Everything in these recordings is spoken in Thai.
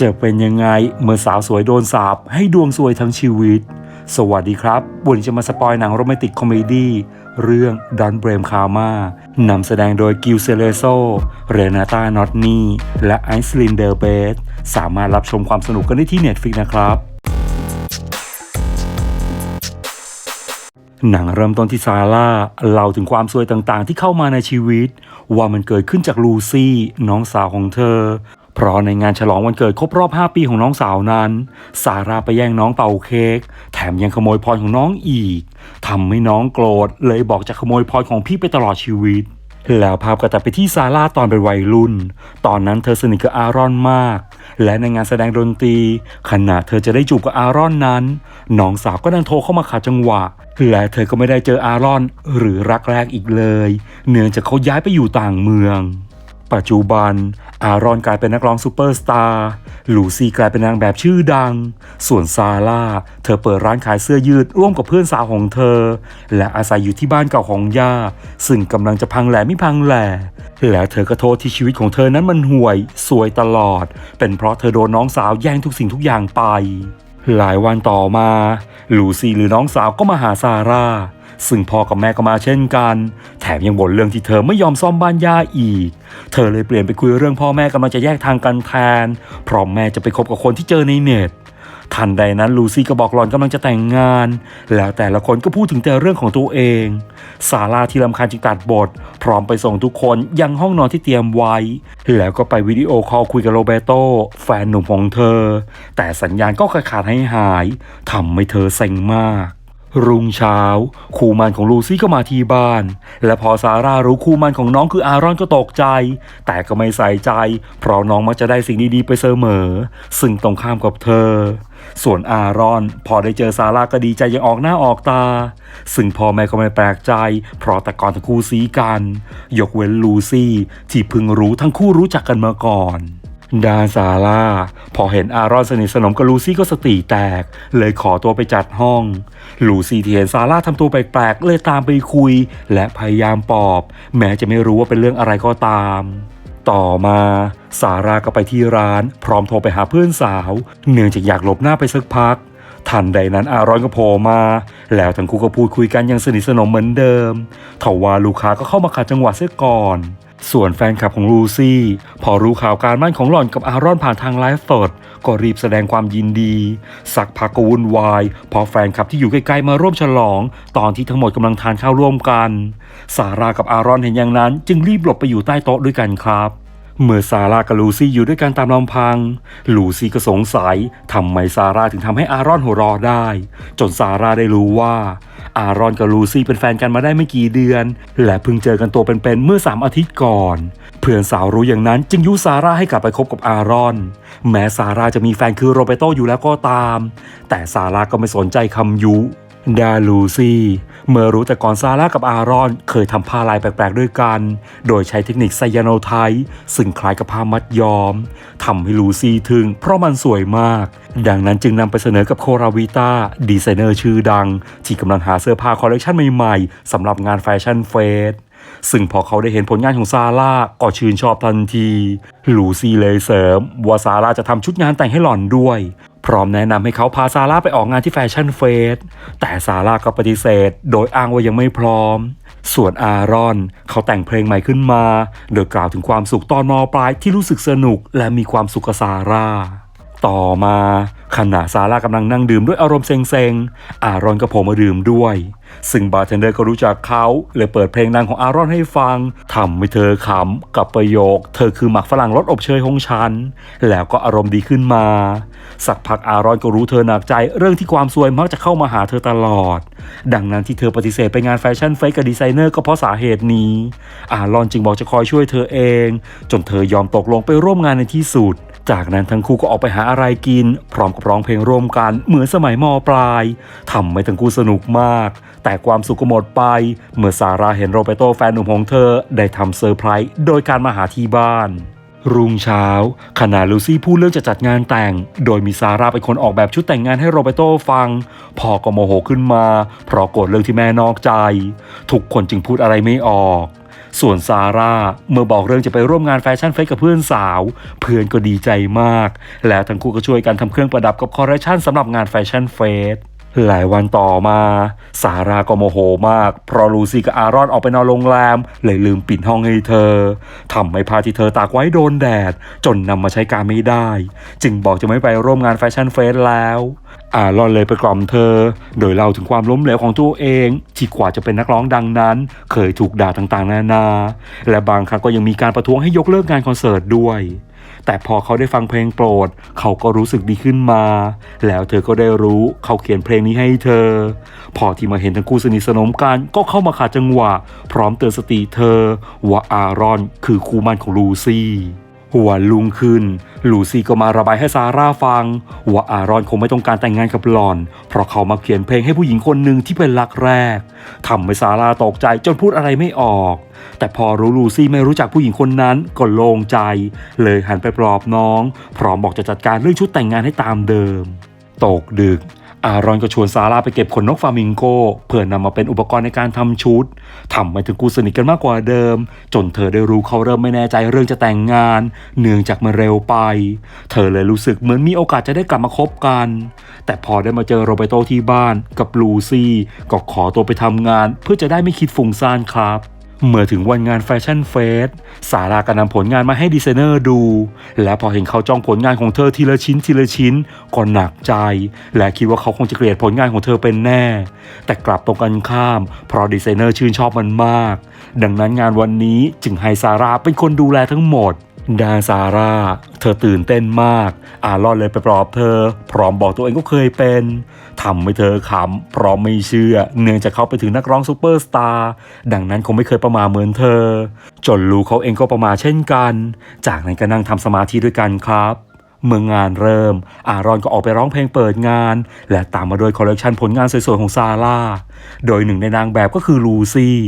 จะเป็นยังไงเมื่อสาวสวยโดนสาปให้ดวงซวยทั้งชีวิต สวัสดีครับวันนี้จะมาสปอยหนังโรแมนติกคอมเมดี้เรื่องดันเบรมคามานำแสดงโดยกิลเซเลโซ เรนาตานอตนีและไอซ์ลินเดอร์เบสสามารถรับชมความสนุกกันได้ที่ Netflix นะครับหนังเริ่มต้นที่ซาร่าเล่าถึงความซวยต่างๆ ที่เข้ามาในชีวิต ว่ามันเกิดขึ้นจากลูซี่ น้องสาวของเธอ เพราะในงานฉลองวันเกิดครบรอบ 5 ปีของน้องสาวนั้น ซาร่าไปแย่งน้องเป่าเค้กแถมยังขโมยพรของน้องอีกทำให้น้องโกรธ เลยบอกจะขโมยพรของพี่ไปตลอดชีวิต แล้วภาพก็ตัดไปที่ซาร่าตอนเป็นวัยรุ่น ตอนนั้นเธอสนิทกับอารอนมาก และในงานแสดงดนตรี ขณะเธอจะได้จูบกับอารอนนั้น น้องสาวก็ดันโทรเข้ามาขัดจังหวะ และเธอก็ไม่ได้เจออารอนหรือรักแรกอีกเลย เนื่องจากเขาย้ายไปอยู่ต่างเมือง ปัจจุบัน อารอนกลายเป็นนักร้องซูเปอร์สตาร์ลูซี่กลายเป็นนางแบบชื่อดัง ส่วนซาร่า เธอเปิดร้านขายเสื้อยืดร่วมกับเพื่อนสาวของเธอ และอาศัยอยู่ที่บ้านเก่าของย่า ซึ่งกำลังจะพังแหล่ไม่พังแหล่และเธอก็โทษที่ชีวิตของเธอนั้นมันห่วย สวยตลอด เป็นเพราะเธอโดนน้องสาวแย่งทุกสิ่งทุกอย่างไป หลายวันต่อมาลูซี่หรือน้องสาวก็มาหาซาร่า ซึ่งพ่อกับแม่ก็มาเช่นกัน แถมยังบ่นเรื่องที่เธอไม่ยอมซ่อมบ้านย่าอีก เธอเลยเปลี่ยนไปคุยเรื่องพ่อแม่กำลังจะแยกทางกันแทน พราะแม่จะไปคบกับคนที่เจอในเน็ตทันใดนั้นลูซี่ก็บอกหลอนกำลังจะแต่งงาน แล้วแต่ละคนก็พูดถึงแต่เรื่องของตัวเองซาร่าที่ลำคาญจึงตัดบท พร้อมไปส่งทุกคนยังห้องนอนที่เตรียมไว้ แล้วก็ไปวิดีโอคอลคุยกับโรเบโตแฟนหนุ่มของเธอ แต่สัญญาณก็ขาดขาดให้หายทำให้เธอเซ็งมาก รุ่งเช้า คู่มันของลูซี่ก็มาที่บ้าน และพอซาร่ารู้คู่มันของน้องคืออารอนก็ตกใจ แต่ก็ไม่ใส่ใจ เพราะน้องมักจะได้สิ่งดีๆไปเสมอ ซึ่งตรงข้ามกับเธอ ส่วนอารอนพอได้เจอซาร่าก็ดีใจยังออกหน้าออกตา ซึ่งพ่อแม่ก็ไม่แปลกใจ เพราะแต่ก่อนทั้งคู่ซีกัน ยกเว้นลูซี่ที่เพิ่งรู้ทั้งคู่รู้จักกันมาก่อน ด้านซาร่าพอเห็นอารอนสนิทสนมกับลูซี่ก็สติแตก เลยขอตัวไปจัดห้อง ลูซี่ที่เห็นซาร่าทำตัวแปลกๆเลยตามไปคุย และพยายามปลอบ แม้จะไม่รู้ว่าเป็นเรื่องอะไรก็ตาม ต่อมาซาร่าก็ไปที่ร้าน พร้อมโทรไปหาเพื่อนสาว เนื่องจากอยากหลบหน้าไปสักพัก ทันใดนั้นอารอนก็โผล่มา แล้วทั้งคู่ก็พูดคุยกันอย่างสนิทสนมเหมือนเดิมทว่าลูกค้าก็เข้ามาขัดจังหวะเสียก่อน ส่วนแฟนคลับของลูซี่ พอรู้ข่าวการมั่นของหล่อนกับอารอนผ่านทางไลฟ์สดก็รีบแสดงความยินดี สักพักก็วุ่นวาย พอแฟนคลับที่อยู่ใกล้ๆมาร่วมฉลอง ตอนที่ทั้งหมดกำลังทานข้าวร่วมกัน สารากับอารอนเห็นอย่างนั้น จึงรีบหลบไปอยู่ใต้โต๊ะด้วยกันครับ เมื่อซาร่ากับลูซี่อยู่ด้วยกันตามลำพัง ลูซี่ก็สงสัยทำไมซาร่าถึงทำให้อารอนหัวเราะได้ จนซาร่าได้รู้ว่า อารอนกับลูซี่เป็นแฟนกันมาได้ไม่กี่เดือน และเพิ่งเจอกันตัวเป็นๆเมื่อ3อาทิตย์ก่อน เพื่อนสาวรู้อย่างนั้นจึงยุซาร่าให้กลับไปคบกับอารอน แม้ซาร่าจะมีแฟนคือโรเบโตอยู่แล้วก็ตาม แต่ซาร่าก็ไม่สนใจคำยุ ดาลูซี่ เมื่อรู้แต่ก่อนซาร่ากับอารอน เคยทำผ้าลายแปลกๆด้วยกัน โดยใช้เทคนิคไซยาโนไทป์ซึ่งคล้ายกับผ้ามัดย้อมทำให้ลูซี่ถึง เพราะมันสวยมาก ดังนั้นจึงนำไปเสนอกับโคราวิต้าดีไซเนอร์ชื่อดัง ที่กำลังหาเสื้อผ้าคอลเลกชันใหม่ๆสำหรับงานแฟชั่นเฟส ซึ่งพอเขาได้เห็นผลงานของซาร่าก็ชื่นชอบทันที ลูซี่เลยเสริมว่าซาร่าจะทำชุดงานแต่งให้หล่อนด้วย พร้อมแนะนำให้เขาพาซาร่าไปออกงานที่แฟชั่นเฟสแต่ซาร่าก็ปฏิเสธ โดยอ้างว่ายังไม่พร้อม ส่วนอารอนเขาแต่งเพลงใหม่ขึ้นมา โดยกล่าวถึงความสุขตอนมอปลายที่รู้สึกสนุก และมีความสุขกับซาร่าต่อมาขณะซาร่ากำลังนั่งดื่มด้วยอารมณ์เซ็งๆ อารอนก็โผล่มาดื่มด้วย ซึ่งบาร์เทนเดอร์ก็รู้จักเขาเลยเปิดเพลงดังของอารอนให้ฟังทำให้เธอขำกับประโยค เธอคือหมักฝรั่งรสอบเชยของฉัน แล้วก็อารมณ์ดีขึ้นมา สักพักอารอนก็รู้เธอหนักใจ เรื่องที่ความซวยมักจะเข้ามาหาเธอตลอด ดังนั้นที่เธอปฏิเสธไปงานแฟชั่นเฟสกับดีไซเนอร์ก็เพราะสาเหตุนี้ อารอนจึงบอกจะคอยช่วยเธอเอง จนเธอยอมตกลงไปร่วมงานในที่สุด จากนั้นทั้งคู่ก็ออกไปหาอะไรกิน พร้อมกับร้องเพลงร่วมกันเหมือนสมัยมปลายทำให้ทั้งคู่สนุกมาก แต่ความสุขก็หมดไป เมื่อซาร่าเห็นโรเบโตแฟนหนุ่มของเธอได้ทำเซอร์ไพรส์โดยการมาหาที่บ้านรุ่งเช้าขณะลูซี่พูดเรื่องจะจัดงานแต่ง โดยมีซาร่าเป็นคนออกแบบชุดแต่งงานให้โรเบโตฟังพ่อก็โมโหขึ้นมา เพราะโกรธเรื่องที่แม่นอกใจ ทุกคนจึงพูดอะไรไม่ออก ส่วนซาร่าเมื่อบอกเรื่องจะไปร่วมงานแฟชั่นเฟสกับเพื่อนสาว เพื่อนก็ดีใจมาก แล้วทั้งคู่ก็ช่วยกันทำเครื่องประดับกับคอลเลคชันสำหรับงานแฟชั่นเฟสหลายวันต่อมาซาร่าก็โมโหมาก เพราะลูซี่กับอารอนออกไปนอนโรงแรม เลยลืมปิดห้องให้เธอทำให้ผ้าที่เธอตากไว้โดนแดด จนนำมาใช้การไม่ได้ จึงบอกจะไม่ไปร่วมงานแฟชั่นเฟสแล้ว อารอนเลยไปกล่อมเธอ โดยเล่าถึงความล้มเหลวของตัวเองที่กว่าจะเป็นนักร้องดังนั้น เคยถูกด่าต่างๆ นานา และบางครั้งก็ยังมีการประท้วงให้ยกเลิกงานคอนเสิร์ตด้วย แต่พอเขาได้ฟังเพลงโปรด เขาก็รู้สึกดีขึ้นมา แล้วเธอก็ได้รู้เขาเขียนเพลงนี้ให้เธอ พอที่มาเห็นทั้งคู่สนิทสนมกันก็เข้ามาขาดจังหวะ พร้อมเตือนสติเธอว่าอารอนคือคู่มั่นของลูซี่ หัวลุงขึ้น ลูซี่ก็มาระบายให้ซาร่าฟัง ว่าอารอนคงไม่ต้องการแต่งงานกับหลอน เพราะเขามาเขียนเพลงให้ผู้หญิงคนหนึ่งที่เป็นรักแรกทำให้ซาร่าตกใจจนพูดอะไรไม่ออก แต่พอรู้ลูซี่ไม่รู้จักผู้หญิงคนนั้นก็โล่งใจ เลยหันไปปลอบน้อง พร้อมบอกจะจัดการเรื่องชุดแต่งงานให้ตามเดิม ตกดึก อารอนก็ชวนซาร่าไปเก็บขนนกฟามิงโก เพื่อนำมาเป็นอุปกรณ์ในการทำชุดทำให้ถึงกูสนิทกันมากกว่าเดิม จนเธอได้รู้เขาเริ่มไม่แน่ใจเรื่องจะแต่งงาน เนื่องจากมันเร็วไป เธอเลยรู้สึกเหมือนมีโอกาสจะได้กลับมาคบกัน แต่พอได้มาเจอโรเบโตที่บ้านกับลูซี่ก็ขอตัวไปทำงาน เพื่อจะได้ไม่คิดฟุ้งซ่านครับ เมื่อถึงวันงานแฟชั่นเฟสสาราก็นำผลงานมาให้ดีไซเนอร์ดู และพอเห็นเขาจ้องผลงานของเธอทีละชิ้นทีละชิ้นก็หนักใจ และคิดว่าเขาคงจะเกลียดผลงานของเธอเป็นแน่ แต่กลับตรงกันข้าม เพราะดีไซเนอร์ชื่นชอบมันมาก ดังนั้นงานวันนี้จึงให้ซาราเป็นคนดูแลทั้งหมด ดานซาร่า เธอตื่นเต้นมาก อารอนเลยไปปลอบเธอ พร้อมบอกตัวเองก็เคยเป็นทำให้เธอขำพราะไม่เชื่อ เนื่องจากเขาไปถึงนักร้องซูเปอร์สตาร์ดังนั้นคงไม่เคยประมาทเหมือนเธอ จนรูเขาเองก็ประมาเช่นกัน จากนั้นก็นั่งทำสมาธิด้วยกันครับเมื่องานเริ่ม อารอนก็ออกไปร้องเพลงเปิดงาน และตามมาโดยคอลเลกชันผลงานสวยๆของซาร่า โดยหนึ่งในนางแบบก็คือลูซี่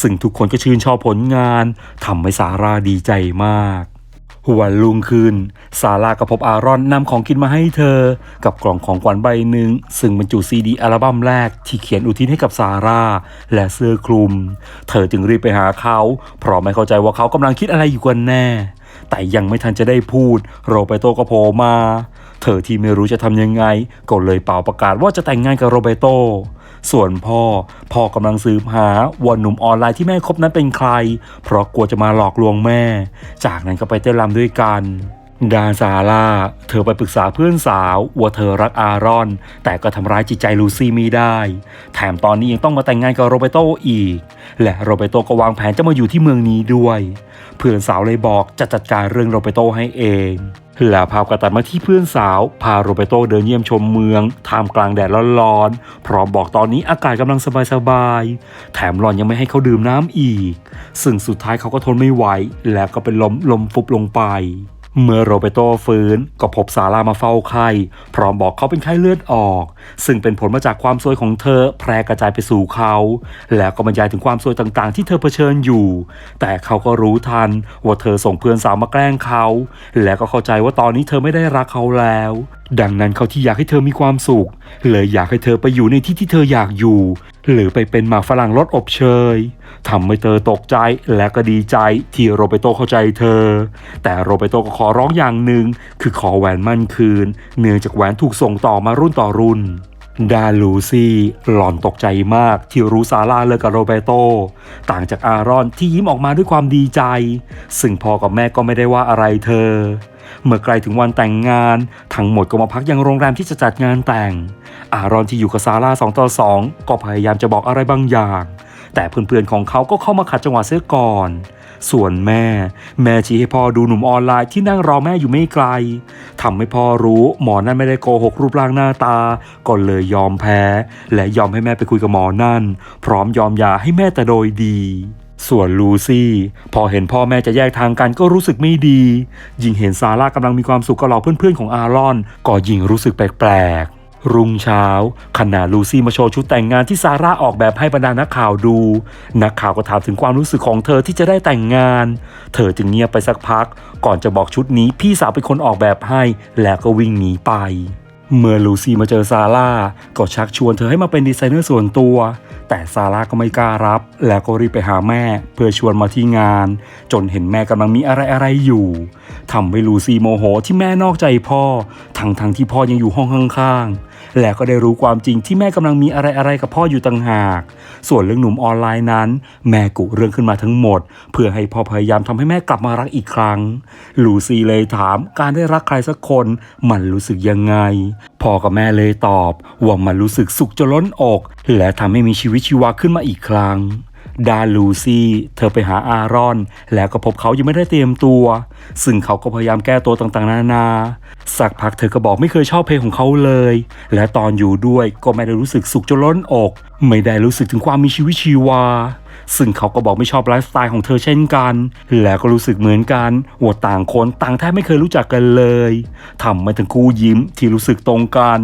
ซึ่งทุกคนก็ชื่นชอบผลงานทำให้ซาร่าดีใจมาก วันลุงคืนซาร่าก็พบอารอนนำของกินมาให้เธอ กับกล่องของขวัญใบหนึ่งซึ่งบรรจุซีดีอัลบั้มแรกที่เขียนอุทิศให้กับซาร่าและเสื้อคลุม เธอจึงรีบไปหาเขา เพราะไม่เข้าใจว่าเขากำลังคิดอะไรอยู่กันแน่ แต่ยังไม่ทันจะได้พูด โรเบโตก็โผล่มา เธอที่ไม่รู้จะทำยังไง ก็เลยเป่าประกาศว่าจะแต่งงานกับโรเบโต ส่วนพ่อ พ่อกำลังสืบหาว่าหนุ่มออนไลน์ที่แม่คบนั้นเป็นใคร เพราะกลัวจะมาหลอกลวงแม่ จากนั้นก็ไปเต้นรำด้วยกันดานซาร่า เธอไปปรึกษาเพื่อนสาวว่าเธอรักอารอน แต่ก็ทำร้ายจิตใจลูซี่ไม่ได้ แถมตอนนี้ยังต้องมาแต่งงานกับโรเบโตอีก และโรเบโตก็วางแผนจะมาอยู่ที่เมืองนี้ด้วย เพื่อนสาวเลยบอกจะจัดการเรื่องโรเบโตให้เอง แล้วภาพกระตัดมาที่เพื่อนสาว พาโรเบโตเดินเยี่ยมชมเมืองท่ามกลางแดดร้อนๆ พร้อมบอกตอนนี้อากาศกำลังสบายๆ แถมหลอนยังไม่ให้เขาดื่มน้ำอีก ซึ่งสุดท้ายเขาก็ทนไม่ไหว แล้วก็เป็นลมลมฟุบลงไป เมื่อโรเบโตฟื้นก็พบซาร่ามาเฝ้าไข้ พร้อมบอกเขาเป็นไข้เลือดออก ซึ่งเป็นผลมาจากความซวยของเธอแพร่กระจายไปสู่เขา แล้วก็บรรยายถึงความซวยต่างๆ ที่เธอเผชิญอยู่ แต่เขาก็รู้ทันว่าเธอส่งเพื่อนสาวมาแกล้งเขา และก็เข้าใจว่าตอนนี้เธอไม่ได้รักเขาแล้วดังนั้นเขาที่อยากให้เธอมีความสุข เลยอยากให้เธอไปอยู่ในที่ที่เธออยากอยู่ หรือไปเป็นหมากฝรั่งรสอบเชยทำให้เธอตกใจและก็ดีใจที่โรเบโตเข้าใจเธอ แต่โรเบโตก็ขอร้องอย่างหนึ่งคือขอแหวนมั่นคืน เนื่องจากแหวนถูกส่งต่อมารุ่นต่อรุ่น ดาลูซี่หล่อนตกใจมากที่รู้ซาร่าเลิกกับโรเบโต ต่างจากอารอนที่ยิ้มออกมาด้วยความดีใจ ซึ่งพ่อกับแม่ก็ไม่ได้ว่าอะไรเธอ เมื่อใกล้ถึงวันแต่งงาน ทั้งหมดก็มาพักยังโรงแรมที่จะจัดงานแต่ง อารอนที่อยู่กับซาร่าสองต่อสองก็พยายามจะบอกอะไรบางอย่าง แต่เพื่อนๆของเขาก็เข้ามาขัดจังหวะเสียก่อนส่วนแม่ แม่ชี้ให้พ่อดูหนุ่มออนไลน์ที่นั่งรอแม่อยู่ไม่ไกล ทำให้พ่อรู้หมอนั่นไม่ได้โกหกรูปร่างหน้าตา ก็เลยยอมแพ้ และยอมให้แม่ไปคุยกับหมอนั่น พร้อมยอมยาให้แม่แต่โดยดีส่วนลูซี่พอเห็นพ่อแม่จะแยกทางกันก็รู้สึกไม่ดี ยิ่งเห็นซาร่ากำลังมีความสุขกับเหล่าเพื่อนๆของอารอน ก็ยิ่งรู้สึกแปลกๆ รุ่งเช้าขณะลูซี่มาโชว์ชุดแต่งงานที่ซาร่าออกแบบให้บรรดานักข่าวดู นักข่าวก็ถามถึงความรู้สึกของเธอที่จะได้แต่งงาน เธอจึงเงียบไปสักพัก ก่อนจะบอกชุดนี้พี่สาวเป็นคนออกแบบให้ แล้วก็วิ่งหนีไป เมื่อลูซี่มาเจอซาร่าก็ชักชวนเธอให้มาเป็นดีไซเนอร์ส่วนตัว แต่ซาร่าก็ไม่กล้ารับ แล้วก็รีบไปหาแม่ เพื่อชวนมาที่งาน จนเห็นแม่กำลังมีอะไรอะไรๆอยู่ทำให้ลูซี่โมโหที่แม่นอกใจพ่อ ทั้งทั้งๆที่พ่อยังอยู่ห้องข้างๆ แล้วก็ได้รู้ความจริงที่แม่กำลังมีอะไรอะไรๆกับพ่ออยู่ต่างหาก ส่วนเรื่องหนุ่มออนไลน์นั้น แม่กุเรื่องขึ้นมาทั้งหมด เพื่อให้พ่อพยายามทำให้แม่กลับมารักอีกครั้ง ลูซี่เลยถามการได้รักใครสักคนมันรู้สึกยังไง พ่อกับแม่เลยตอบว่ามันรู้สึกสุขจนล้นอก และทำให้มีชีวิตชีวาขึ้นมาอีกครั้ง ดาลูซี่เธอไปหาอารอน แล้วก็พบเขายังไม่ได้เตรียมตัว ซึ่งเขาก็พยายามแก้ตัวต่างๆ นานา สักพักเธอก็บอกไม่เคยชอบเพลงของเขาเลย และตอนอยู่ด้วยก็ไม่ได้รู้สึกสุขจนล้นอก ไม่ได้รู้สึกถึงความมีชีวิตชีวา ซึ่งเขาก็บอกไม่ชอบไลฟ์สไตล์ของเธอเช่นกัน แล้วก็รู้สึกเหมือนกันว่าต่างคนต่างแทบไม่เคยรู้จักกันเลยทำให้ทั้งคู่ยิ้มที่รู้สึกตรงกัน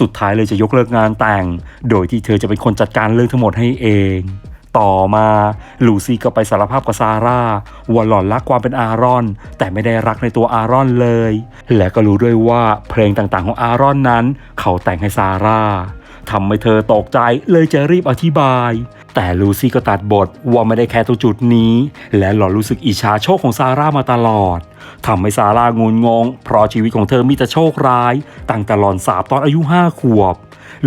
สุดท้ายเลยจะยกเลิกงานแต่ง โดยที่เธอจะเป็นคนจัดการเรื่องทั้งหมดให้เอง ต่อมาลูซี่ก็ไปสารภาพกับซาร่าว่าหล่อนรักความเป็นอารอน แต่ไม่ได้รักในตัวอารอนเลย และก็รู้ด้วยว่าเพลงต่างๆของอารอนนั้น เขาแต่งให้ซาร่าทำให้เธอตกใจเลยจะรีบอธิบาย แต่ลูซี่ก็ตัดบทว่าไม่ได้แค่ตรงจุดนี้ และหล่อนรู้สึกอิจฉาโชคของซาร่ามาตลอดทำให้ซาร่างุนงง เพราะชีวิตของเธอมีแต่โชคร้ายตั้งแต่หล่อนสาบตอนอายุห้าขวบ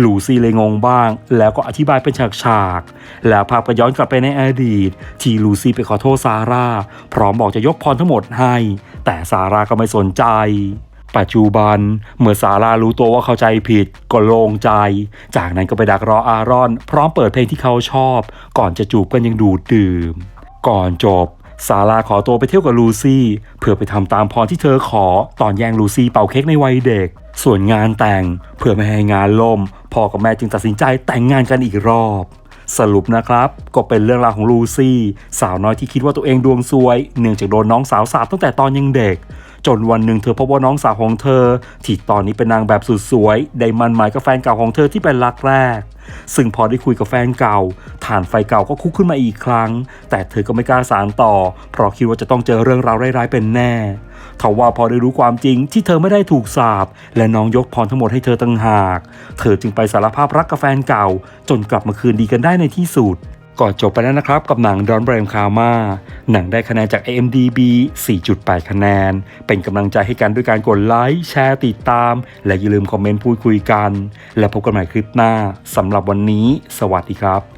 ลูซี่เลยงงบ้าง แล้วก็อธิบายเป็นฉากๆ แล้วภาพก็ย้อนกลับไปในอดีต ที่ลูซี่ไปขอโทษซาร่า พร้อมบอกจะยกพรทั้งหมดให้ แต่ซาร่าก็ไม่สนใจปัจจุบันเมื่อซาร่ารู้ตัวว่าเข้าใจผิดก็โล่งใจ จากนั้นก็ไปดักรออารอน พร้อมเปิดเพลงที่เขาชอบ ก่อนจะจูบกันยังดูดดื่ม ก่อนจบซาร่าขอตัวไปเที่ยวกับลูซี่ เพื่อไปทำตามพรที่เธอขอตอนแย่งลูซี่เป่าเค้กในวัยเด็ก ส่วนงานแต่งเพื่อไม่ให้งานล่มพ่อกับแม่จึงตัดสินใจแต่งงานกันอีกรอบ สรุปนะครับ ก็เป็นเรื่องราวของลูซี่ สาวน้อยที่คิดว่าตัวเองดวงซวย เนื่องจากโดนน้องสาวสาบตั้งแต่ตอนยังเด็ก จนวันหนึ่งเธอพบว่าน้องสาวของเธอ ที่ตอนนี้เป็นนางแบบสุดสวย ได้มันหมายกับแฟนเก่าของเธอที่เป็นรักแรก ซึ่งพอได้คุยกับแฟนเก่าฐานไฟเก่าก็คุกขึ้นมาอีกครั้ง แต่เธอก็ไม่กล้าสารต่อ เพราะคิดว่าจะต้องเจอเรื่องราวร้ายๆเป็นแน่ ทว่าพอได้รู้ความจริงที่เธอไม่ได้ถูกสาปและน้องยกพรทั้งหมดให้เธอตั้งหาก เธอจึงไปสารภาพรักกับแฟนเก่า จนกลับมาคืนดีกันได้ในที่สุดก็จบไปแล้วนะครับกับหนังดอนเบรมคามาหนังได้คะแนนจาก AMDB 4.8 คะแนน เป็นกำลังใจให้กันด้วยการกดไลค์แชร์ติดตาม และอย่าลืมคอมเมนต์พูดคุยกัน และพบกันใหม่คลิปหน้าสำหรับวันนี้ สวัสดีครับ